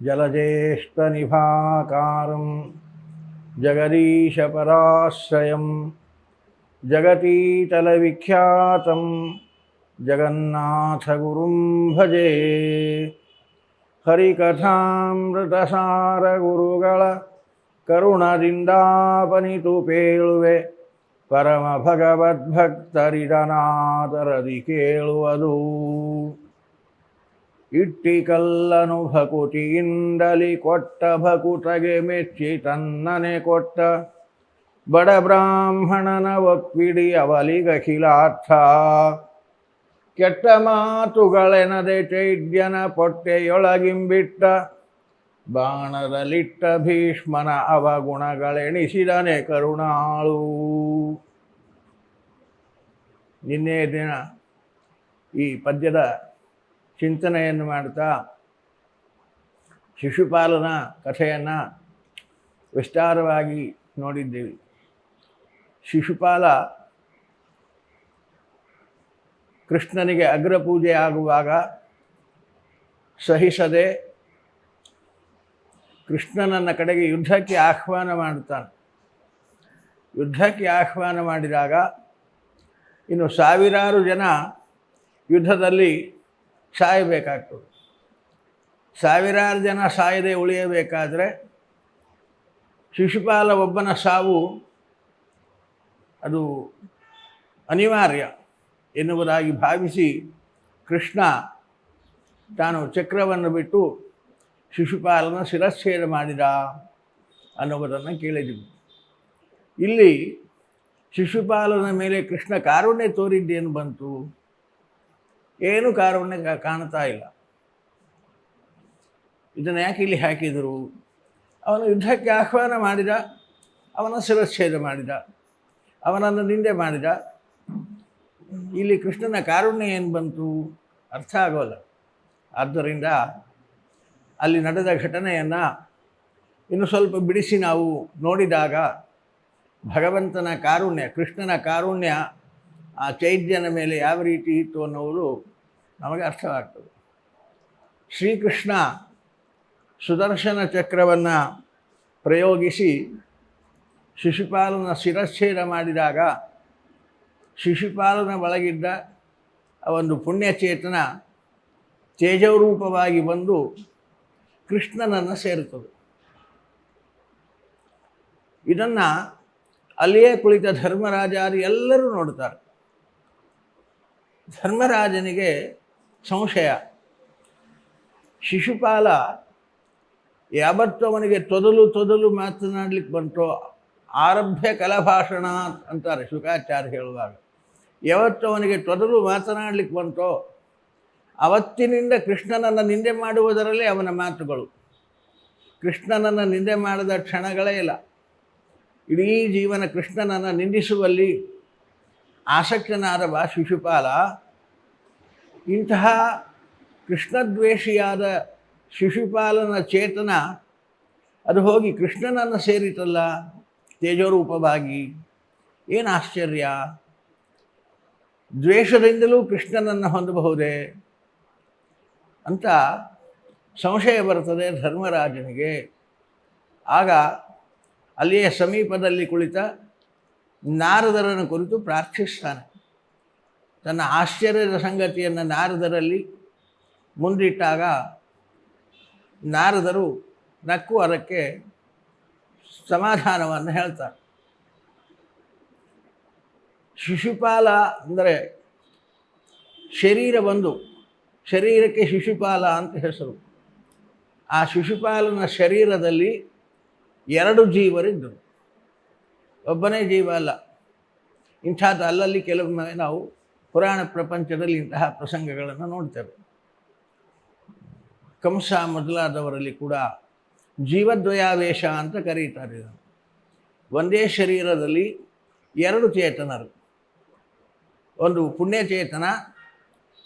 जलज्येष्ठनिभाकारं जगदीशपराश्रयं जगतीतलविख्यातं जगन्नाथगुरुं भजे ಹರಿಕಥಾಮೃತಸಾರಗುರುಗಳ ಕರುಣದಿಂದಾಪನಿತು ಪೇಳುವೆ ಪರಮ ಭಗವದ್ಭಕ್ತರಿದನಾದರದಿ ಕೇಳುವುದು ಇಟ್ಟಿಕಲ್ಲನು ಭಕುತಿಯಿಂದಲಿ ಕೊಟ್ಟ ಭಕುತಗೆ ಮೆಚ್ಚಿ ತನ್ನನೆ ಕೊಟ್ಟ ಬಡ ಬ್ರಾಹ್ಮಣನ ಒಪ್ಪಿಡಿ ಅವಲಿಗಖಿಲಾರ್ಥ ಕೆಟ್ಟ ಮಾತುಗಳೆನದೆ ಚೈದ್ಯನ ಪೊಟ್ಟೆಯೊಳಗಿಂಬಿಟ್ಟ ಬಾಣದಲ್ಲಿಟ್ಟ ಭೀಷ್ಮನ ಅವಗುಣಗಳೆಣಿಸಿದನೆ ಕರುಣಾಳು. ನಿನ್ನೆ ದಿನ ಈ ಪದ್ಯದ ಚಿಂತನೆಯನ್ನು ಮಾಡ್ತಾ ಶಿಶುಪಾಲನ ಕಥೆಯನ್ನು ವಿಸ್ತಾರವಾಗಿ ನೋಡಿದ್ದೀವಿ. ಶಿಶುಪಾಲ ಕೃಷ್ಣನಿಗೆ ಅಗ್ರಪೂಜೆ ಆಗುವಾಗ ಸಹಿಸದೆ ಕೃಷ್ಣನನ್ನ ಕಡೆಗೆ ಯುದ್ಧಕ್ಕೆ ಆಹ್ವಾನ ಮಾಡುತ್ತಾನೆ. ಯುದ್ಧಕ್ಕೆ ಆಹ್ವಾನ ಮಾಡಿದಾಗ ಇನ್ನು ಸಾವಿರಾರು ಜನ ಯುದ್ಧದಲ್ಲಿ ಸಾಯಬೇಕಾಗ್ತದೆ ಸಾವಿರಾರು ಜನ ಸಾಯದೆ ಉಳಿಯಬೇಕಾದರೆ ಶಿಶುಪಾಲ ಒಬ್ಬನ ಸಾವು ಅದು ಅನಿವಾರ್ಯ ಎನ್ನುವುದಾಗಿ ಭಾವಿಸಿ ಕೃಷ್ಣ ತಾನು ಚಕ್ರವನ್ನು ಬಿಟ್ಟು ಶಿಶುಪಾಲನ ಶಿರಚ್ಛೇದ ಮಾಡಿದ ಅನ್ನುವುದನ್ನು ಕೇಳಿದೆವು ಇಲ್ಲಿ ಶಿಶುಪಾಲನ ಮೇಲೆ ಕೃಷ್ಣ ಕಾರುಣ್ಯ ತೋರಿದ್ದೇನು ಬಂತು? ಏನು ಕಾರುಣ್ಯ ಕಾಣ್ತಾ ಇಲ್ಲ. ಇದನ್ನು ಯಾಕೆ ಇಲ್ಲಿ ಹಾಕಿದರು? ಅವನು ಯುದ್ಧಕ್ಕೆ ಆಹ್ವಾನ ಮಾಡಿದ, ಅವನ ಶಿರಚ್ಛೇದ ಮಾಡಿದ, ಅವನನ್ನು ನಿಂದೆ ಮಾಡಿದ. ಇಲ್ಲಿ ಕೃಷ್ಣನ ಕಾರುಣ್ಯ ಏನು ಬಂತು? ಅರ್ಥ ಆಗೋಲ್ಲ. ಆದ್ದರಿಂದ ಅಲ್ಲಿ ನಡೆದ ಘಟನೆಯನ್ನು ಇನ್ನು ಸ್ವಲ್ಪ ಬಿಡಿಸಿ ನಾವು ನೋಡಿದಾಗ ಭಗವಂತನ ಕಾರುಣ್ಯ, ಕೃಷ್ಣನ ಕಾರುಣ್ಯ ಆ ಚೈತ್ಯನ ಮೇಲೆ ಯಾವ ರೀತಿ ಇತ್ತು ಅನ್ನುವುದು ನಮಗೆ ಅರ್ಥವಾಗ್ತದೆ. ಶ್ರೀಕೃಷ್ಣ ಸುದರ್ಶನ ಚಕ್ರವನ್ನು ಪ್ರಯೋಗಿಸಿ ಶಿಶುಪಾಲನ ಶಿರಚ್ಛೇದ ಮಾಡಿದಾಗ ಶಿಶುಪಾಲನ ಒಳಗಿದ್ದ ಒಂದು ಪುಣ್ಯಚೇತನ ತೇಜರೂಪವಾಗಿ ಬಂದು ಕೃಷ್ಣನನ್ನು ಸೇರುತ್ತದೆ. ಇದನ್ನು ಅಲ್ಲಿಯೇ ಕುಳಿತ ಧರ್ಮರಾಜಾದಿ ಎಲ್ಲರೂ ನೋಡ್ತಾರೆ. ಧರ್ಮರಾಜನಿಗೆ ಸಂಶಯ. ಶಿಶುಪಾಲ ಯಾವತ್ತು ಅವನಿಗೆ ತೊದಲು ತೊದಲು ಮಾತನಾಡ್ಲಿಕ್ಕೆ ಬಂತೋ ಆರಭ್ಯ ಕಲಭಾಷಣ ಅಂತಾರೆ ಶುಕಾಚಾರ್ಯ ಹೇಳುವಾಗ. ಯಾವತ್ತು ಅವನಿಗೆ ತೊದಲು ಮಾತನಾಡ್ಲಿಕ್ಕೆ ಬಂತೋ ಅವತ್ತಿನಿಂದ ಕೃಷ್ಣನನ್ನು ನಿಂದೆ ಮಾಡುವುದರಲ್ಲಿ ಅವನ ಮಾತುಗಳು. ಕೃಷ್ಣನನ್ನು ನಿಂದೆ ಮಾಡಿದ ಕ್ಷಣಗಳೇ ಇಲ್ಲ. ಇಡೀ ಜೀವನ ಕೃಷ್ಣನನ್ನು ನಿಂದಿಸುವಲ್ಲಿ ಆಸಕ್ತನಾದವ ಶಿಶುಪಾಲ ಇಂತಹ ಕೃಷ್ಣದ್ವೇಷಿಯಾದ ಶಿಶುಪಾಲನ ಚೇತನ, ಅದು ಹೋಗಿ ಕೃಷ್ಣನನ್ನು ಸೇರಿತಲ್ಲ, ತೇಜೋರೂಪವಾಗಿ. ಏನು ಆಶ್ಚರ್ಯ? ದ್ವೇಷದಿಂದಲೂ ಕೃಷ್ಣನನ್ನು ಹೊಂದಬಹುದೇ? ಅಂತ ಸಂಶಯ ಬರ್ತದೆ ಧರ್ಮರಾಜನಿಗೆ. ಆಗ ಅಲ್ಲಿಯೇ ಸಮೀಪದಲ್ಲಿ ಕುಳಿತ ನಾರದರನ್ನು ಕುರಿತು ಪ್ರಾರ್ಥಿಸ್ತಾನೆ. ತನ್ನ ಆಶ್ಚರ್ಯದ ಸಂಗತಿಯನ್ನು ನಾರದರಲ್ಲಿ ಮುಂದಿಟ್ಟಾಗ ನಾರದರು ನಕ್ಕು ಅದಕ್ಕೆ ಸಮಾಧಾನವನ್ನು ಹೇಳ್ತಾರೆ. ಶಿಶುಪಾಲ ಅಂದರೆ ಶರೀರ ಬಂದು ಶರೀರಕ್ಕೆ ಶಿಶುಪಾಲ ಅಂತ ಹೆಸರು. ಆ ಶಿಶುಪಾಲನ ಶರೀರದಲ್ಲಿ ಎರಡು ಜೀವರಿದ್ದರು. ಒಬ್ಬನೇ ಜೀವ ಅಲ್ಲ. ಇಂಥದ್ದು ಅಲ್ಲಲ್ಲಿ ಕೆಲವೊಮ್ಮೆ ನಾವು ಪುರಾಣ ಪ್ರಪಂಚದಲ್ಲಿ ಇಂತಹ ಪ್ರಸಂಗಗಳನ್ನು ನೋಡ್ತೇವೆ. ಕಂಸ ಮೊದಲಾದವರಲ್ಲಿ ಕೂಡ ಜೀವದ್ವಯಾವೇಶ ಅಂತ ಕರೀತಾರೆ ಒಂದೇ ಶರೀರದಲ್ಲಿ ಎರಡು ಚೇತನರು. ಒಂದು ಪುಣ್ಯಚೇತನ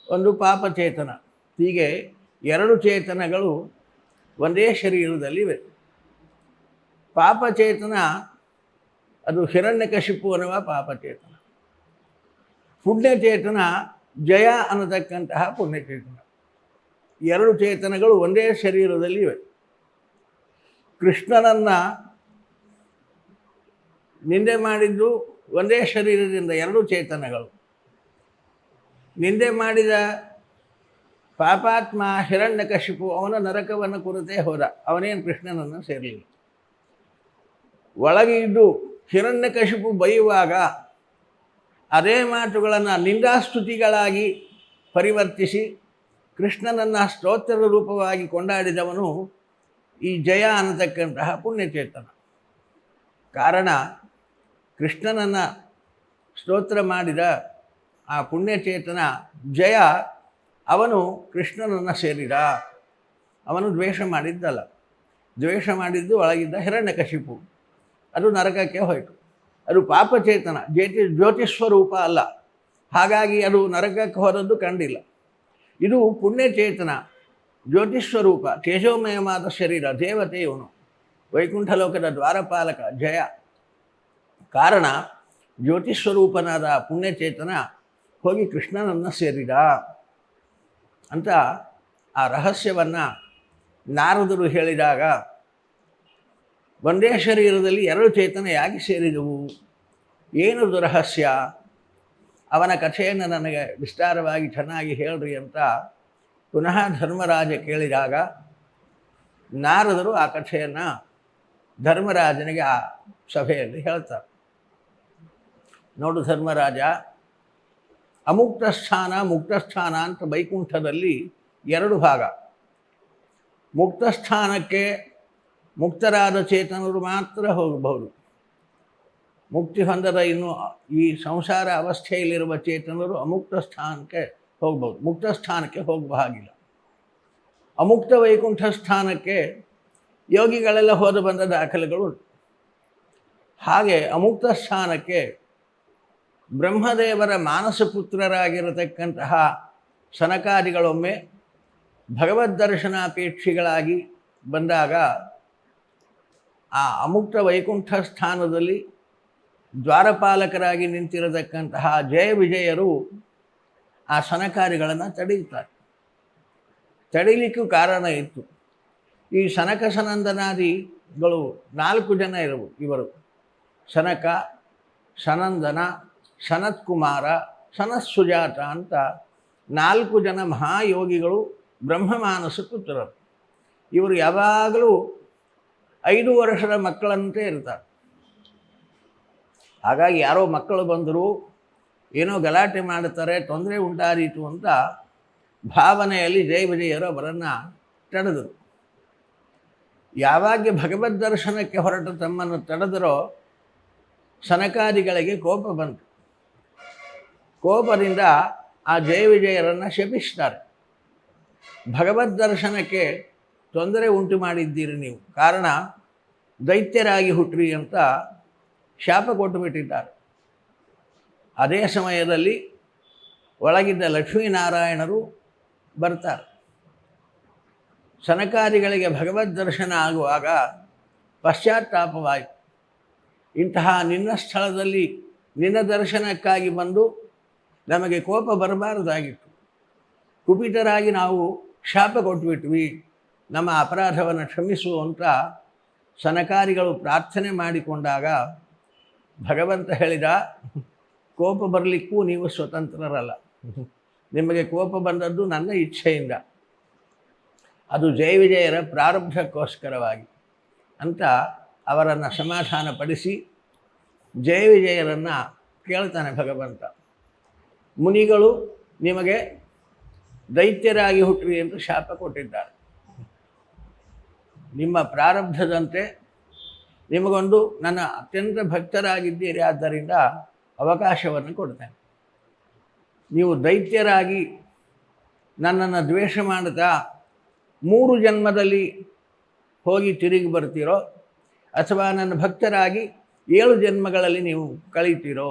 ಒಂದು ಪಾಪಚೇತನ ಹೀಗೆ ಎರಡು ಚೇತನಗಳು ಒಂದೇ ಶರೀರದಲ್ಲಿವೆ ಪಾಪಚೇತನ ಅದು ಹಿರಣ್ಯಕಶಿಪು ಅನ್ನುವ ಪಾಪಚೇತನ ಪುಣ್ಯಚೇತನ ಜಯ ಅನ್ನತಕ್ಕಂತಹ ಪುಣ್ಯಚೇತನ ಎರಡು ಚೇತನಗಳು ಒಂದೇ ಶರೀರದಲ್ಲಿ ಇವೆ. ಕೃಷ್ಣನನ್ನು ನಿಂದೆ ಮಾಡಿದ್ದು ಒಂದೇ ಶರೀರದಿಂದ ಎರಡು ಚೇತನಗಳು. ನಿಂದೆ ಮಾಡಿದ ಪಾಪಾತ್ಮ ಹಿರಣ್ಯಕಶಿಪು ಅವನ ನರಕವನ್ನು ಕುರಿತೇ ಹೋದ. ಅವನೇನು ಕೃಷ್ಣನನ್ನು ಸೇರಲಿಲ್ಲ. ಒಳಗೆ ಇದ್ದು ಹಿರಣ್ಯಕಶಿಪು ಬೈಯುವಾಗ ಅದೇ ಮಾತುಗಳನ್ನು ನಿಂದಾಸ್ತುತಿಗಳಾಗಿ ಪರಿವರ್ತಿಸಿ ಕೃಷ್ಣನನ್ನು ಸ್ತೋತ್ರ ರೂಪವಾಗಿ ಕೊಂಡಾಡಿದವನು ಈ ಜಯ ಅನ್ನತಕ್ಕಂತಹ ಪುಣ್ಯಚೇತನ. ಕಾರಣ ಕೃಷ್ಣನನ್ನು ಸ್ತೋತ್ರ ಮಾಡಿದ ಆ ಪುಣ್ಯಚೇತನ ಜಯ ಅವನು ಕೃಷ್ಣನನ್ನು ಸೇರಿದ. ಅವನು ದ್ವೇಷ ಮಾಡಿದ್ದಲ್ಲ. ದ್ವೇಷ ಮಾಡಿದ್ದು ಒಳಗಿದ್ದ ಹಿರಣ್ಯಕಶಿಪು. ಅದು ನರಕಕ್ಕೆ ಹೋಯಿತು. ಅದು ಪಾಪಚೇತನ, ಜ್ಯೋತಿ ಜ್ಯೋತಿಸ್ವರೂಪ ಅಲ್ಲ. ಹಾಗಾಗಿ ಅದು ನರಕಕ್ಕೆ ಹೋದದ್ದು ಕಂಡಿಲ್ಲ. ಇದು ಪುಣ್ಯಚೇತನ ಜ್ಯೋತಿಸ್ವರೂಪ ತೇಜೋಮಯವಾದ ಶರೀರ, ದೇವತೆ ಇವನು. ವೈಕುಂಠ ಲೋಕದ ದ್ವಾರಪಾಲಕ, ಜಯ. ಕಾರಣ ಜ್ಯೋತಿಸ್ವರೂಪನಾದ ಪುಣ್ಯಚೇತನ ಹೋಗಿ ಕೃಷ್ಣನನ್ನು ಸೇರಿದ. ಅಂತ ಆ ರಹಸ್ಯವನ್ನು ನಾರದರು ಹೇಳಿದಾಗ ಒಂದೇ ಶರೀರದಲ್ಲಿ ಎರಡು ಚೇತನ ಯಾಕೆ ಸೇರಿದವು. ಏನು ದುರಹಸ್ಯ? ಅವನ ಕಥೆಯನ್ನು ನನಗೆ ವಿಸ್ತಾರವಾಗಿ ಚೆನ್ನಾಗಿ ಹೇಳ್ರಿ ಅಂತ ಪುನಃ ಧರ್ಮರಾಜ ಕೇಳಿದಾಗ, ನಾರದರು ಆ ಕಥೆಯನ್ನು ಧರ್ಮರಾಜನಿಗೆ ಆ ಸಭೆಯಲ್ಲಿ ಹೇಳ್ತಾರೆ. ನೋಡು ಧರ್ಮರಾಜ ಅಮುಕ್ತ ಸ್ಥಾನ ಅಂತ ವೈಕುಂಠದಲ್ಲಿ ಎರಡು ಭಾಗ. ಮುಕ್ತ ಸ್ಥಾನಕ್ಕೆ ಮುಕ್ತರಾದ ಚೇತನರು ಮಾತ್ರ ಹೋಗಬಹುದು. ಮುಕ್ತಿ ಹೊಂದದ ಇನ್ನು ಈ ಸಂಸಾರ ಅವಸ್ಥೆಯಲ್ಲಿರುವ ಚೇತನರು ಅಮುಕ್ತ ಸ್ಥಾನಕ್ಕೆ ಹೋಗಬಹುದು. ಮುಕ್ತ ಸ್ಥಾನಕ್ಕೆ ಹೋಗಬಹುದಿಲ್ಲ ಅಮುಕ್ತ ವೈಕುಂಠ ಸ್ಥಾನಕ್ಕೆ ಯೋಗಿಗಳೆಲ್ಲ ಹೋದ ಬಂದ ದಾಖಲೆಗಳು ಹಾಗೆ ಅಮುಕ್ತ ಸ್ಥಾನಕ್ಕೆ ಬ್ರಹ್ಮದೇವರ ಮಾನಸ ಪುತ್ರರಾಗಿರತಕ್ಕಂತಹ ಸನಕಾದಿಗಳೊಮ್ಮೆ ಭಗವದ್ ದರ್ಶನಾಪೇಕ್ಷಿಗಳಾಗಿ ಬಂದಾಗ ಆ ಅಮುಕ್ತ ವೈಕುಂಠ ಸ್ಥಾನದಲ್ಲಿ ದ್ವಾರಪಾಲಕರಾಗಿ ನಿಂತಿರತಕ್ಕಂತಹ ಜಯ ವಿಜಯರು ಆ ಸನಕಾರಿಗಳನ್ನು ತಡೆಯುತ್ತಾರೆ. ತಡೀಲಿಕ್ಕೂ ಕಾರಣ ಇತ್ತು. ಈ ಸನಕ ಸನಂದನಾದಿಗಳು ನಾಲ್ಕು ಜನ ಇರವು ಇವರು. ಸನಕ, ಸನಂದನ ಶನ ಸುಜಾತ ಅಂತ ನಾಲ್ಕು ಜನ ಮಹಾಯೋಗಿಗಳು ಬ್ರಹ್ಮಮಾನಸ ಪುತ್ರರು ಇವರು ಯಾವಾಗಲೂ ಐದು ವರ್ಷದ ಮಕ್ಕಳಂತೆ ಇರ್ತಾರೆ. ಹಾಗಾಗಿ ಯಾರೋ ಮಕ್ಕಳು ಬಂದರು ಏನೋ ಗಲಾಟೆ ಮಾಡುತ್ತಾರೆ, ತೊಂದರೆ ಉಂಟಾದೀತು ಅಂತ ಭಾವನೆಯಲ್ಲಿ ಜಯ ವಿಜಯರು ಅವರನ್ನು ತಡೆದರು. ಯಾವಾಗ ಭಗವದ್ ದರ್ಶನಕ್ಕೆ ಹೊರಟು ತಮ್ಮನ್ನು ತಡೆದರೋ ಸನಕಾದಿಗಳಿಗೆ ಕೋಪ ಬಂತು. ಕೋಪದಿಂದ ಆ ಜಯ ವಿಜಯರನ್ನು ಶಪಿಸ್ತಾರೆ. ಭಗವದ್ ದರ್ಶನಕ್ಕೆ ತೊಂದರೆ ಉಂಟು ಮಾಡಿದ್ದೀರಿ ನೀವು. ಕಾರಣ, ದೈತ್ಯರಾಗಿ ಹುಟ್ಟ್ರಿ ಅಂತ ಶಾಪ ಕೊಟ್ಟು ಬಿಟ್ಟಿದ್ದಾರೆ ಅದೇ ಸಮಯದಲ್ಲಿ ಒಳಗಿದ್ದ ಲಕ್ಷ್ಮೀನಾರಾಯಣರು ಬರ್ತಾರೆ. ಸನಕಾದಿಗಳಿಗೆ ಭಗವದ್ ದರ್ಶನ ಆಗುವಾಗ ಪಶ್ಚಾತ್ತಾಪವಾಯಿತು. ಇಂತಹ ನಿನ್ನ ಸ್ಥಳದಲ್ಲಿ ನಿನ್ನ ದರ್ಶನಕ್ಕಾಗಿ ಬಂದು ನಮಗೆ ಕೋಪ ಬರಬಾರದಾಗಿತ್ತು. ಕುಪಿತರಾಗಿ ನಾವು ಶಾಪ ಕೊಟ್ಬಿಟ್ವಿ ನಮ್ಮ ಅಪರಾಧವನ್ನು ಕ್ಷಮಿಸು ಅಂತ ಸನಕಾರಿಗಳು ಪ್ರಾರ್ಥನೆ ಮಾಡಿಕೊಂಡಾಗ ಭಗವಂತ ಹೇಳಿದ, ಕೋಪ ಬರಲಿಕ್ಕೂ ನೀವು ಸ್ವತಂತ್ರರಲ್ಲ. ನಿಮಗೆ ಕೋಪ ಬಂದದ್ದು ನನ್ನ ಇಚ್ಛೆಯಿಂದ. ಅದು ಜಯ ವಿಜಯರ ಪ್ರಾರಬ್ಧಕ್ಕೋಸ್ಕರವಾಗಿ. ಅಂತ ಅವರನ್ನು ಸಮಾಧಾನಪಡಿಸಿ ಜಯ ವಿಜಯರನ್ನು ಕೇಳ್ತಾನೆ ಭಗವಂತ. ಮುನಿಗಳು ನಿಮಗೆ ದೈತ್ಯರಾಗಿ ಹುಟ್ಟಿರಿ ಎಂದು ಶಾಪ ಕೊಟ್ಟಿದ್ದಾರೆ. ನಿಮ್ಮ ಪ್ರಾರಬ್ಧದಂತೆ ನಿಮಗೊಂದು ನನ್ನ ಅತ್ಯಂತ ಭಕ್ತರಾಗಿದ್ದೀರಿ, ಆದ್ದರಿಂದ ಅವಕಾಶವನ್ನು ಕೊಡ್ತೇನೆ. ನೀವು ದೈತ್ಯರಾಗಿ ನನ್ನನ್ನು ದ್ವೇಷ ಮಾಡುತ್ತಾ ಮೂರು ಜನ್ಮದಲ್ಲಿ ಹೋಗಿ ತಿರುಗಿ ಬರ್ತೀರೋ, ಅಥವಾ ನನ್ನ ಭಕ್ತರಾಗಿ ಏಳು ಜನ್ಮಗಳಲ್ಲಿ ನೀವು ಕಳೀತೀರೋ,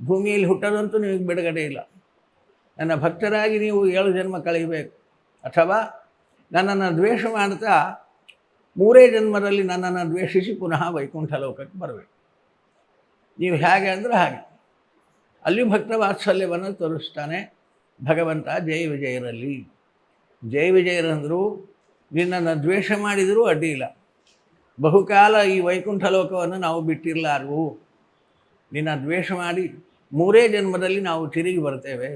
ಭೂಮಿಯಲ್ಲಿ ಹುಟ್ಟದಂತೂ ನಿಮಗೆ ಬಿಡುಗಡೆ ಇಲ್ಲ. ನನ್ನ ಭಕ್ತರಾಗಿ ನೀವು ಏಳು ಜನ್ಮ ಕಳೀಬೇಕು ಅಥವಾ ನನ್ನನ್ನು ದ್ವೇಷ ಮಾಡ್ತಾ ಮೂರೇ ಜನ್ಮದಲ್ಲಿ ನನ್ನನ್ನು ದ್ವೇಷಿಸಿ ಪುನಃ ವೈಕುಂಠ ಲೋಕಕ್ಕೆ ಬರಬೇಕು ನೀವು ಹೇಗೆ ಅಂದರೆ ಹಾಗೆ. ಅಲ್ಲಿ ಭಕ್ತ ವಾತ್ಸಲ್ಯವನ್ನು ತೋರಿಸ್ತಾನೆ, ಭಗವಂತ ಜಯ ವಿಜಯರಲ್ಲಿ. ಜಯ ವಿಜಯರಂದರು ನಿನ್ನನ್ನು ದ್ವೇಷ ಮಾಡಿದರೂ ಅಡ್ಡಿ ಇಲ್ಲ ಬಹುಕಾಲ ಈ ವೈಕುಂಠ ಲೋಕವನ್ನು ನಾವು ಬಿಟ್ಟಿರಲಾರು ನಿನ್ನ ದ್ವೇಷ ಮಾಡಿ ಮೂರೇ ಜನ್ಮದಲ್ಲಿ ನಾವು ತಿರುಗಿ ಬರ್ತೇವೆ.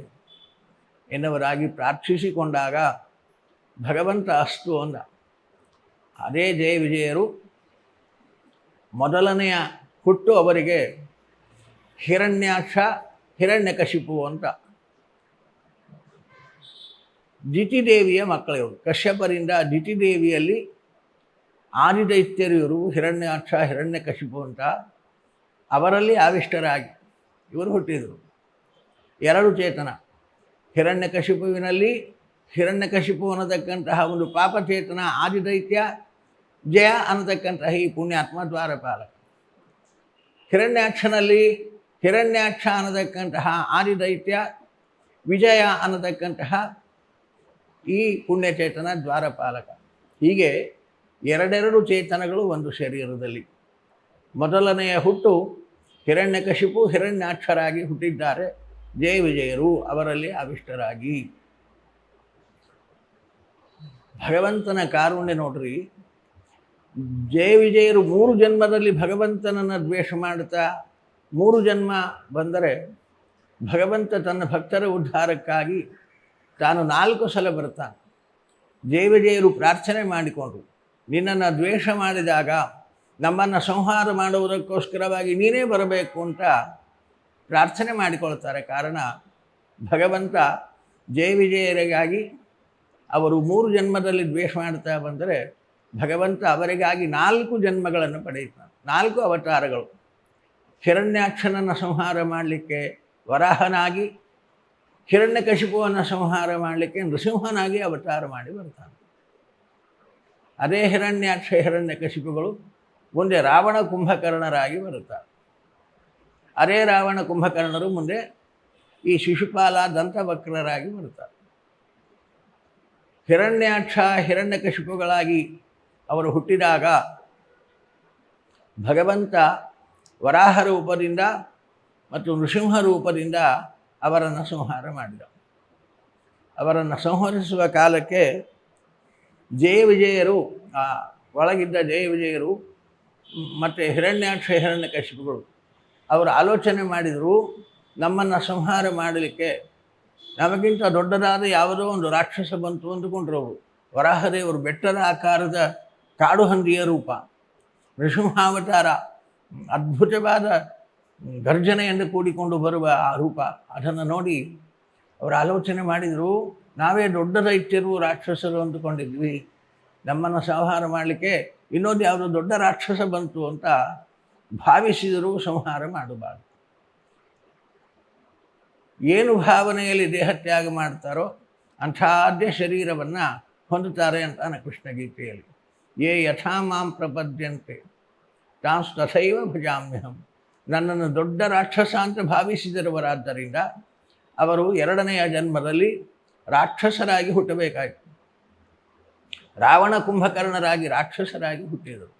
ಎನ್ನುವರಾಗಿ ಪ್ರಾರ್ಥಿಸಿಕೊಂಡಾಗ ಭಗವಂತ ಅಸ್ತು ಅಂದ. ಅದೇ ಜಯ ವಿಜಯರು ಮೊದಲನೆಯ ಹುಟ್ಟು ಅವರಿಗೆ ಹಿರಣ್ಯಾಕ್ಷ, ಹಿರಣ್ಯಕಶಿಪು ಅಂತ. ದಿತಿದೇವಿಯ ಮಕ್ಕಳಿವರು. ಕಶ್ಯಪರಿಂದ ದಿತಿದೇವಿಯಲ್ಲಿ ಆದಿದೈತ್ಯರು ಇವರು, ಹಿರಣ್ಯಾಕ್ಷ, ಹಿರಣ್ಯಕಶಿಪು ಅಂತ. ಅವರಲ್ಲಿ ಆವಿಷ್ಟರಾಗಿ ಇವರು ಹುಟ್ಟಿದರು. ಎರಡು ಚೇತನ. ಹಿರಣ್ಯಕಶಿಪುವಿನಲ್ಲಿ ಹಿರಣ್ಯಕಶಿಪು ಅನ್ನತಕ್ಕಂತಹ ಒಂದು ಪಾಪಚೇತನ ಆದಿದೈತ್ಯ, ಜಯ ಅನ್ನತಕ್ಕಂತಹ ಈ ಪುಣ್ಯಾತ್ಮ ದ್ವಾರಪಾಲಕ. ಹಿರಣ್ಯಾಕ್ಷನಲ್ಲಿ ಹಿರಣ್ಯಾಕ್ಷ ಅನ್ನತಕ್ಕಂತಹ ಆದಿದೈತ್ಯ, ವಿಜಯ ಅನ್ನತಕ್ಕಂತಹ ಈ ಪುಣ್ಯಚೇತನ ದ್ವಾರಪಾಲಕ. ಹೀಗೆ ಎರಡೆರಡು ಚೇತನಗಳು ಒಂದು ಶರೀರದಲ್ಲಿ. ಮೊದಲನೆಯ ಹುಟ್ಟು ಹಿರಣ್ಯಕಶಿಪು ಹಿರಣ್ಯಾಕ್ಷರಾಗಿ ಹುಟ್ಟಿದ್ದಾರೆ. ಜಯ ವಿಜಯರು ಅವರಲ್ಲಿ ಅವಿಷ್ಟರಾಗಿ. ಭಗವಂತನ ಕಾರುಣ್ಯ ನೋಡ್ರಿ. ಜಯ ವಿಜಯರು ಮೂರು ಜನ್ಮದಲ್ಲಿ ಭಗವಂತನನ್ನು ದ್ವೇಷ ಮಾಡ್ತಾ ಮೂರು ಜನ್ಮ ಬಂದರೆ ಭಗವಂತ ತನ್ನ ಭಕ್ತರ ಉದ್ಧಾರಕ್ಕಾಗಿ ತಾನು ನಾಲ್ಕು ಸಲ ಬರ್ತಾನೆ. ಜಯ ವಿಜಯರು ಪ್ರಾರ್ಥನೆ ಮಾಡಿಕೊಂಡ್ರು ನಿನ್ನನ್ನು ದ್ವೇಷ ಮಾಡಿದಾಗ ನಮ್ಮನ್ನು ಸಂಹಾರ ಮಾಡುವುದಕ್ಕೋಸ್ಕರವಾಗಿ ನೀನೇ ಬರಬೇಕು ಅಂತ ಪ್ರಾರ್ಥನೆ ಮಾಡಿಕೊಳ್ತಾರೆ. ಕಾರಣ ಭಗವಂತ ಜಯ ವಿಜಯರಿಗಾಗಿ ಅವರು ಮೂರು ಜನ್ಮದಲ್ಲಿ ದ್ವೇಷ ಮಾಡ್ತಾ ಬಂದರೆ ಭಗವಂತ ಅವರಿಗಾಗಿ ನಾಲ್ಕು ಜನ್ಮಗಳನ್ನು ಪಡೆಯುತ್ತಾನೆ. ನಾಲ್ಕು ಅವತಾರಗಳು. ಹಿರಣ್ಯಾಕ್ಷನನ್ನು ಸಂಹಾರ ಮಾಡಲಿಕ್ಕೆ ವರಾಹನಾಗಿ, ಹಿರಣ್ಯಕಶಿಪುವನ್ನು ಸಂಹಾರ ಮಾಡಲಿಕ್ಕೆ ನೃಸಿಂಹನಾಗಿ ಅವತಾರ ಮಾಡಿ ಬರ್ತಾನೆ ಅದೇ ಹಿರಣ್ಯಾಕ್ಷ, ಹಿರಣ್ಯಕಶಿಪುಗಳು ಮುಂದೆ ರಾವಣ ಕುಂಭಕರ್ಣರಾಗಿ ಬರುತ್ತಾರೆ. ಅದೇ ರಾವಣ ಕುಂಭಕರ್ಣರು ಮುಂದೆ ಈ ಶಿಶುಪಾಲ ದಂತವಕ್ರರಾಗಿ ಬರುತ್ತಾರೆ. ಹಿರಣ್ಯಾಕ್ಷ ಹಿರಣ್ಯಕಶಿಪುಗಳಾಗಿ ಅವರು ಹುಟ್ಟಿದಾಗ ಭಗವಂತ ವರಾಹ ರೂಪದಿಂದ ಮತ್ತು ನೃಸಿಂಹ ರೂಪದಿಂದ ಅವರನ್ನು ಸಂಹಾರ ಮಾಡಿದ ಅವರನ್ನು ಸಂಹರಿಸುವ ಕಾಲಕ್ಕೆ ಜಯ ವಿಜಯರು, ಆ, ಒಳಗಿದ್ದ ಜಯ ವಿಜಯರು, ಮತ್ತು ಹಿರಣ್ಯಾಕ್ಷ ಹಿರಣ್ಯಕಶಿಪುಗಳು. ಅವರು ಆಲೋಚನೆ ಮಾಡಿದರು, ನಮ್ಮನ್ನು ಸಂಹಾರ ಮಾಡಲಿಕ್ಕೆ ನಮಗಿಂತ ದೊಡ್ಡದಾದ ಯಾವುದೋ ಒಂದು ರಾಕ್ಷಸ ಬಂತು ಅಂದುಕೊಂಡ್ರು ಅವರು. ವರಾಹದೇವರು ಬೆಟ್ಟದ ಆಕಾರದ ಕಾಡು ಹಂದಿಯ ರೂಪ. ನೃಸಿಂಹಾವತಾರ ಅದ್ಭುತವಾದ ಗರ್ಜನೆಯನ್ನು ಕೂಡಿಕೊಂಡು ಬರುವ ಆ ರೂಪ. ಅದನ್ನು ನೋಡಿ ಅವರು ಆಲೋಚನೆ ಮಾಡಿದರು, ನಾವೇ ದೊಡ್ಡ ದೈತ್ಯರು ರಾಕ್ಷಸರು ಅಂದುಕೊಂಡಿದ್ವಿ. ನಮ್ಮನ್ನು ಸಂಹಾರ ಮಾಡಲಿಕ್ಕೆ ಇನ್ನೊಂದು ಯಾವುದೋ ದೊಡ್ಡ ರಾಕ್ಷಸ ಬಂತು ಅಂತ ಭಾವಿಸಿದರೂ ಸಂಹಾರ ಮಾಡಬಾರ್ದು. ಏನು ಭಾವನೆಯಲ್ಲಿ ದೇಹತ್ಯಾಗ ಮಾಡ್ತಾರೋ ಅಂಥಾದ್ಯ ಶರೀರವನ್ನು ಹೊಂದುತ್ತಾರೆ ಅಂತಾನೆ ಕೃಷ್ಣಗೀತೆಯಲ್ಲಿ. ಏ ಯಥಾ ಮಾಂ ಪ್ರಪದ್ಯಂತೆ, ತಾಂಸ್ ತಥೈವ ಭಜಾಮ್ಯಹಂ. ನನ್ನನ್ನು ದೊಡ್ಡ ರಾಕ್ಷಸ ಅಂತ ಭಾವಿಸಿದರವರಾದ್ದರಿಂದ ಅವರು ಎರಡನೆಯ ಜನ್ಮದಲ್ಲಿ ರಾಕ್ಷಸರಾಗಿ ಹುಟ್ಟಬೇಕಾಯಿತು. ರಾವಣ ಕುಂಭಕರ್ಣರಾಗಿ ರಾಕ್ಷಸರಾಗಿ ಹುಟ್ಟಿದರು.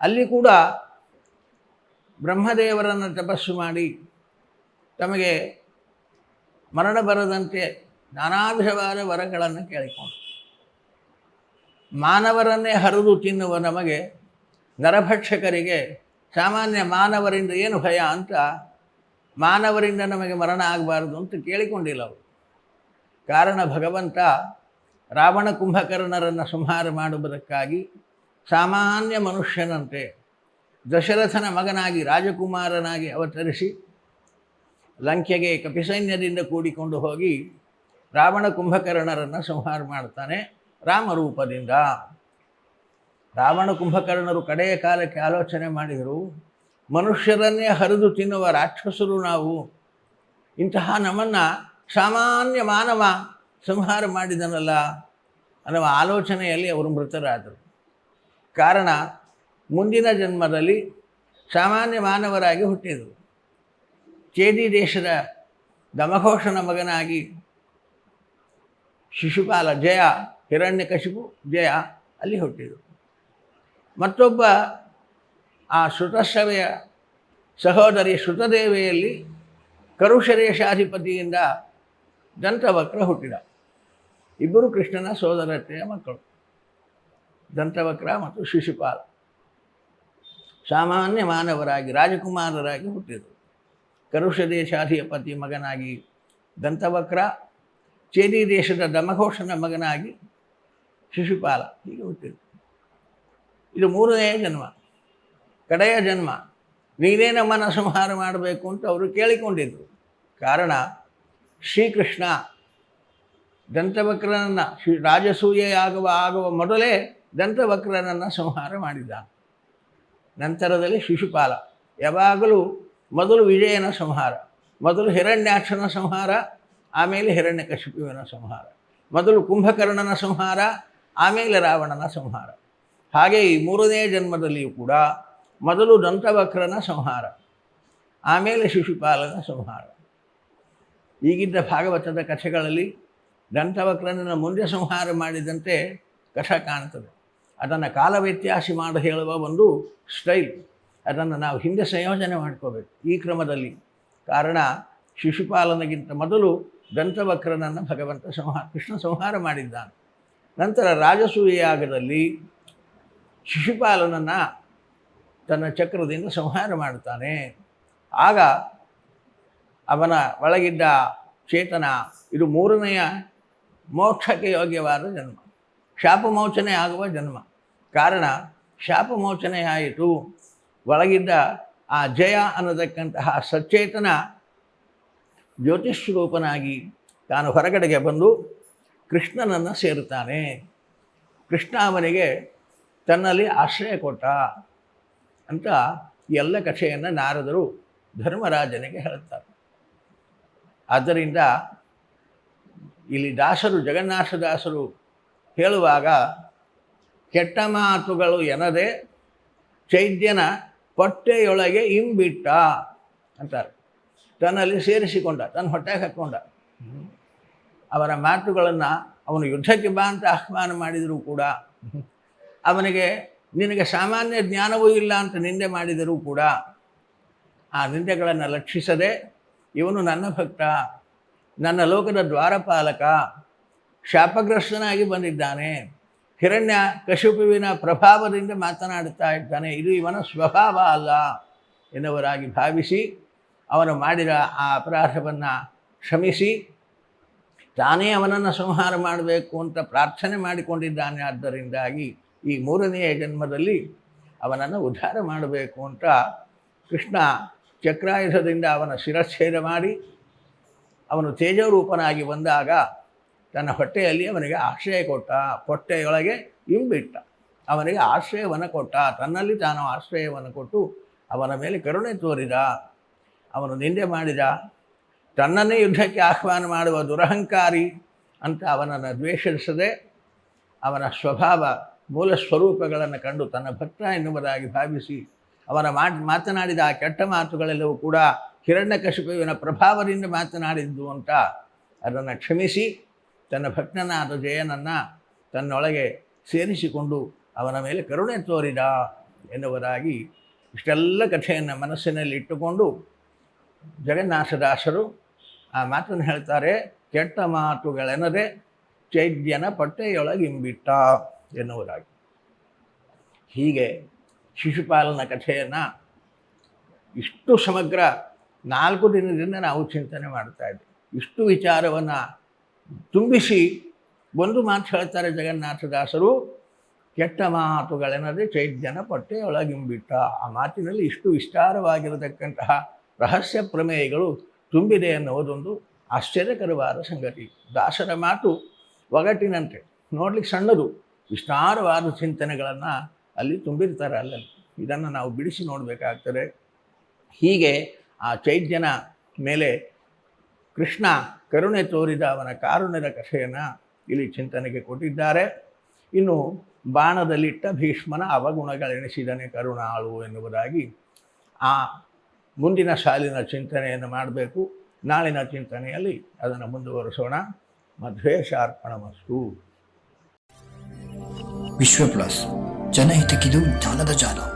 ಅಲ್ಲಿ ಕೂಡ ಬ್ರಹ್ಮದೇವರನ್ನು ತಪಸ್ಸು ಮಾಡಿ ತಮಗೆ ಮರಣ ಬರದಂತೆ ನಾನಾ ವಿಧವಾದ ವರಗಳನ್ನು ಕೇಳಿಕೊಂಡು ಮಾನವರನ್ನೇ ಹರಿದು ತಿನ್ನುವ ನಮಗೆ ನರಭಕ್ಷಕರಿಗೆ ಸಾಮಾನ್ಯ ಮಾನವರಿಂದ ಏನು ಭಯ ಅಂತ ಮಾನವರಿಂದ ನಮಗೆ ಮರಣ ಆಗಬಾರದು ಅಂತ ಕೇಳಿಕೊಂಡಿಲ್ಲ ಅವರು. ಕಾರಣ ಭಗವಂತ ರಾವಣ ಕುಂಭಕರ್ಣರನ್ನು ಸಂಹಾರ ಮಾಡುವುದಕ್ಕಾಗಿ ಸಾಮಾನ್ಯ ಮನುಷ್ಯನಂತೆ ದಶರಥನ ಮಗನಾಗಿ ರಾಜಕುಮಾರನಾಗಿ ಅವತರಿಸಿ ಲಂಕೆಗೆ ಕಪಿಸೈನ್ಯದಿಂದ ಕೂಡಿಕೊಂಡು ಹೋಗಿ ರಾವಣ ಕುಂಭಕರ್ಣರನ್ನು ಸಂಹಾರ ಮಾಡ್ತಾನೆ ರಾಮರೂಪದಿಂದ ರಾವಣ ಕುಂಭಕರ್ಣರು ಕಡೆಯ ಕಾಲಕ್ಕೆ ಆಲೋಚನೆ ಮಾಡಿದರು, ಮನುಷ್ಯರನ್ನೇ ಹರಿದು ತಿನ್ನುವ ರಾಕ್ಷಸರು ನಾವು. ಇಂತಹ ನಮ್ಮನ್ನು ಸಾಮಾನ್ಯ ಮಾನವ ಸಂಹಾರ ಮಾಡಿದನಲ್ಲ ಅನ್ನುವ ಆಲೋಚನೆಯಲ್ಲಿ ಅವರು ಮೃತರಾದರು. ಕಾರಣ ಮುಂದಿನ ಜನ್ಮದಲ್ಲಿ ಸಾಮಾನ್ಯ ಮಾನವರಾಗಿ ಹುಟ್ಟಿದರು. ಚೇದಿ ದೇಶದ ದಮಘೋಷನ ಮಗನಾಗಿ ಶಿಶುಪಾಲ ಜಯ, ಹಿರಣ್ಯಕಶಿಪು ಜಯ ಅಲ್ಲಿ ಹುಟ್ಟಿದರು. ಮತ್ತೊಬ್ಬ ಆ ಶ್ರುತಶ್ರವೆಯ ಸಹೋದರಿ ಶ್ರುತದೇವೆಯಲ್ಲಿ ಕರುಷರೇಶಾಧಿಪತಿಯಿಂದ ದಂತವಕ್ರ ಹುಟ್ಟಿದ. ಇಬ್ಬರು ಕೃಷ್ಣನ ಸೋದರತೆಯ ಮಕ್ಕಳು, ದಂತವಕ್ರ ಮತ್ತು ಶಿಶುಪಾಲ. ಸಾಮಾನ್ಯ ಮಾನವರಾಗಿ, ರಾಜಕುಮಾರರಾಗಿ ಹುಟ್ಟಿದರು. ಕರುಷ ದೇಶಾಧಿಪತಿ ಮಗನಾಗಿ ದಂತವಕ್ರ, ಚೇರಿ ದೇಶದ ದಮಘೋಷನ ಮಗನಾಗಿ ಶಿಶುಪಾಲ. ಹೀಗೆ ಹುಟ್ಟಿದ್ರು. ಇದು ಮೂರನೆಯ ಜನ್ಮ. ಕಡೆಯ ಜನ್ಮ. ನೀನೇ ನಮ್ಮನ್ನು ಸಂಹಾರ ಮಾಡಬೇಕು ಅಂತ ಅವರು ಕೇಳಿಕೊಂಡಿದ್ದರು ಕಾರಣ, ಶ್ರೀಕೃಷ್ಣ ದಂತವಕ್ರನನ್ನು, ಶ್ರೀ ರಾಜಸೂಯ ಆಗುವ ಆಗುವ ಮೊದಲೇ ದಂತವಕ್ರನನ್ನು ಸಂಹಾರ ಮಾಡಿದ. ನಂತರದಲ್ಲಿ ಶಿಶುಪಾಲ. ಯಾವಾಗಲೂ ಮೊದಲು ವಿಜಯನ ಸಂಹಾರ, ಮೊದಲು ಹಿರಣ್ಯಾಕ್ಷನ ಸಂಹಾರ, ಆಮೇಲೆ ಹಿರಣ್ಯಕಶಿಪುವಿನ ಸಂಹಾರ, ಮೊದಲು ಕುಂಭಕರ್ಣನ ಸಂಹಾರ, ಆಮೇಲೆ ರಾವಣನ ಸಂಹಾರ. ಹಾಗೆ ಈ ಮೂರನೇ ಜನ್ಮದಲ್ಲಿಯೂ ಕೂಡ ಮೊದಲು ದಂತವಕ್ರನ ಸಂಹಾರ, ಆಮೇಲೆ ಶಿಶುಪಾಲನ ಸಂಹಾರ. ಈಗಿದ್ದ ಭಾಗವತದ ಕಥೆಗಳಲ್ಲಿ ದಂತವಕ್ರನನ್ನು ಮುಂದೆ ಸಂಹಾರ ಮಾಡಿದಂತೆ ಕಥ ಕಾಣ್ತದೆ. ಅದನ್ನು ಕಾಲ ವ್ಯತ್ಯಾಸ ಮಾಡಿ ಹೇಳುವ ಒಂದು ಸ್ಟೈಲ್. ಅದನ್ನು ನಾವು ಹಿಂದೆ ಸಂಯೋಜನೆ ಮಾಡ್ಕೋಬೇಕು. ಈ ಕ್ರಮದಲ್ಲಿ ಕಾರಣ ಶಿಶುಪಾಲನೆಗಿಂತ ಮೊದಲು ದಂತವಕ್ರನನ್ನು ಭಗವಂತ ಸಂಹಾರ ಕೃಷ್ಣ ಸಂಹಾರ ಮಾಡಿದ್ದಾನೆ. ನಂತರ ರಾಜಸೂಯಾಗದಲ್ಲಿ ಶಿಶುಪಾಲನನ್ನು ತನ್ನ ಚಕ್ರದಿಂದ ಸಂಹಾರ ಮಾಡುತ್ತಾನೆ. ಆಗ ಅವನ ಒಳಗಿದ್ದ ಚೇತನ ಇದು ಮೂರನೆಯ ಮೋಕ್ಷಕ್ಕೆ ಯೋಗ್ಯವಾದ ಜನ್ಮ. ಶಾಪಮೋಚನೆ ಆಗುವ ಜನ್ಮ. ಕಾರಣ ಶಾಪಮೋಚನೆ ಆಯಿತು ಒಳಗಿದ್ದ ಆ ಜಯ ಅನ್ನತಕ್ಕಂತಹ ಸಚೇತನ ಜ್ಯೋತಿಷ್ ರೂಪನಾಗಿ ತಾನು ಹೊರಗಡೆಗೆ ಬಂದು ಕೃಷ್ಣನನ್ನು ಸೇರುತ್ತಾನೆ. ಕೃಷ್ಣ ಅವನಿಗೆ ತನ್ನಲ್ಲಿ ಆಶ್ರಯ ಕೊಟ್ಟ ಅಂತ ಎಲ್ಲ ಕಥೆಯನ್ನು ನಾರದರು ಧರ್ಮರಾಜನಿಗೆ ಹೇಳುತ್ತಾರೆ. ಆದ್ದರಿಂದ ಇಲ್ಲಿ ದಾಸರು, ಜಗನ್ನಾಥದಾಸರು ಹೇಳುವಾಗ ಕೆಟ್ಟ ಮಾತುಗಳು ಎನ್ನದೆ ಚೈದ್ಯನ ಹೊಟ್ಟೆಯೊಳಗೆ ಇಂಬಿಟ್ಟ ಅಂತಾರೆ. ತನ್ನಲ್ಲಿ ಸೇರಿಸಿಕೊಂಡ, ತನ್ನ ಹೊಟ್ಟೆಗೆ ಹಾಕ್ಕೊಂಡ. ಅವರ ಮಾತುಗಳನ್ನು ಅವನು ಯುದ್ಧಕ್ಕೆ ಬಾ ಅಂತ ಆಹ್ವಾನ ಮಾಡಿದರೂ ಕೂಡ, ಅವನಿಗೆ ನಿನಗೆ ಸಾಮಾನ್ಯ ಜ್ಞಾನವೂ ಇಲ್ಲ ಅಂತ ನಿಂದೆ ಮಾಡಿದರೂ ಕೂಡ, ಆ ನಿಂದೆಗಳನ್ನು ಲಕ್ಷಿಸದೆ, ಇವನು ನನ್ನ ಭಕ್ತ, ನನ್ನ ಲೋಕದ ದ್ವಾರಪಾಲಕ, ಶಾಪಗ್ರಸ್ತನಾಗಿ ಬಂದಿದ್ದಾನೆ. ಹಿರಣ್ಯ ಕಶುಪುವಿನ ಪ್ರಭಾವದಿಂದ ಮಾತನಾಡುತ್ತಾ ಇದ್ದಾನೆ, ಇದು ಇವನ ಸ್ವಭಾವ ಅಲ್ಲ ಎನ್ನುವರಾಗಿ ಭಾವಿಸಿ ಅವನು ಮಾಡಿದ ಆ ಅಪರಾಧವನ್ನು ಕ್ಷಮಿಸಿ, ತಾನೇ ಅವನನ್ನು ಸಂಹಾರ ಮಾಡಬೇಕು ಅಂತ ಪ್ರಾರ್ಥನೆ ಮಾಡಿಕೊಂಡಿದ್ದಾನೆ, ಆದ್ದರಿಂದಾಗಿ ಈ ಮೂರನೆಯ ಜನ್ಮದಲ್ಲಿ ಅವನನ್ನು ಉದ್ಧಾರ ಮಾಡಬೇಕು ಅಂತ ಕೃಷ್ಣ ಚಕ್ರಾಯುಧದಿಂದ ಅವನ ಶಿರಚ್ಛೇದ ಮಾಡಿ ಅವನು ತೇಜರೂಪನಾಗಿ ಬಂದಾಗ ತನ್ನ ಹೊಟ್ಟೆಯಲ್ಲಿ ಅವನಿಗೆ ಆಶ್ರಯ ಕೊಟ್ಟ, ಹೊಟ್ಟೆಯೊಳಗೆ ಇಂಬಿಟ್ಟ. ಅವನಿಗೆ ಆಶ್ರಯವನ್ನು ಕೊಟ್ಟ, ತನ್ನಲ್ಲಿ ತಾನು ಆಶ್ರಯವನ್ನು ಕೊಟ್ಟು ಅವನ ಮೇಲೆ ಕರುಣೆ ತೋರಿದ, ಅವನು ನಿಂದೆ ಮಾಡಿದ, ತನ್ನನ್ನೇ ಯುದ್ಧಕ್ಕೆ ಆಹ್ವಾನ ಮಾಡುವ ದುರಹಂಕಾರಿ ಅಂತ ಅವನನ್ನು ದ್ವೇಷಿಸದೆ, ಅವನ ಸ್ವಭಾವ ಮೂಲ ಸ್ವರೂಪಗಳನ್ನು ಕಂಡು ತನ್ನ ಭಕ್ತ ಎನ್ನುವುದಾಗಿ ಭಾವಿಸಿ, ಅವನ ಮಾತನಾಡಿದ ಆ ಕೆಟ್ಟ ಮಾತುಗಳೆಲ್ಲವೂ ಕೂಡ ಹಿರಣ್ಯಕಶಿಪುವಿನ ಪ್ರಭಾವದಿಂದ ಮಾತನಾಡಿದ್ದು ಅಂತ ಅದನ್ನು ಕ್ಷಮಿಸಿ ತನ್ನ ಭಕ್ತನಾದ ಜಯನನ್ನು ತನ್ನೊಳಗೆ ಸೇರಿಸಿಕೊಂಡು ಅವನ ಮೇಲೆ ಕರುಣೆ ತೋರಿದ ಎನ್ನುವುದಾಗಿ ಇಷ್ಟೆಲ್ಲ ಕಥೆಯನ್ನು ಮನಸ್ಸಿನಲ್ಲಿ ಇಟ್ಟುಕೊಂಡು ಜಗನ್ನಾಥದಾಸರು ಆ ಮಾತನ್ನು ಹೇಳ್ತಾರೆ, ಕೆಟ್ಟ ಮಾತುಗಳೆನ್ನದೆ ಚೈದ್ಯನ ಪಟ್ಟೆಯೊಳಗಿಂಬಿಟ್ಟ ಎನ್ನುವುದಾಗಿ. ಹೀಗೆ ಶಿಶುಪಾಲನ ಕಥೆಯನ್ನು ಇಷ್ಟು ಸಮಗ್ರ ನಾಲ್ಕು ದಿನದಿಂದ ನಾವು ಚಿಂತನೆ ಮಾಡ್ತಾ ಇದ್ದೀವಿ ಇಷ್ಟು ವಿಚಾರವನ್ನು ತುಂಬಿಸಿ ಒಂದು ಮಾತು ಹೇಳ್ತಾರೆ ಜಗನ್ನಾಥದಾಸರು, ಕೆಟ್ಟ ಮಾತುಗಳೆನ್ನದೇ ಚೈದ್ಯನ ಪಟ್ಟೆಯೊಳಗಿಂಬಿಟ್ಟ. ಆ ಮಾತಿನಲ್ಲಿ ಇಷ್ಟು ವಿಸ್ತಾರವಾಗಿರತಕ್ಕಂತಹ ರಹಸ್ಯ ಪ್ರಮೇಯಗಳು ತುಂಬಿದೆ ಅನ್ನೋದೊಂದು ಆಶ್ಚರ್ಯಕರವಾದ ಸಂಗತಿ. ದಾಸರ ಮಾತು ಒಗಟಿನಂತೆ, ನೋಡ್ಲಿಕ್ಕೆ ಸಣ್ಣದು. ವಿಸ್ತಾರವಾದ ಚಿಂತನೆಗಳನ್ನು ಅಲ್ಲಿ ತುಂಬಿರ್ತಾರೆ ಅಲ್ಲಲ್ಲಿ. ಇದನ್ನು ನಾವು ಬಿಡಿಸಿ ನೋಡಬೇಕಾಗ್ತದೆ. ಹೀಗೆ ಆ ಚೈತ್ಯನ ಮೇಲೆ ಕೃಷ್ಣ ಕರುಣೆ ತೋರಿದ ಅವನ ಕಾರುಣ್ಯದ ಕಥೆಯನ್ನು ಇಲ್ಲಿ ಚಿಂತನೆಗೆ ಕೊಟ್ಟಿದ್ದಾರೆ. ಇನ್ನು ಬಾಣದಲ್ಲಿಟ್ಟ ಭೀಷ್ಮನ ಅವಗುಣಗಳೆಣಿಸಿದನೆ ಕರುಣಾಳು ಎನ್ನುವುದಾಗಿ ಆ ಮುಂದಿನ ಸಾಲಿನ ಚಿಂತನೆಯನ್ನು ಮಾಡಬೇಕು. ನಾಳಿನ ಚಿಂತನೆಯಲ್ಲಿ ಅದನ್ನು ಮುಂದುವರಿಸೋಣ. ಮಧ್ವೇಶಾರ್ಪಣಮಸ್ತು. ವಿಶ್ವ ಪ್ಲಸ್ ಜನಹಿತಕ್ಕಿದು ಜ್ಞಾನದ ಜಾಲ.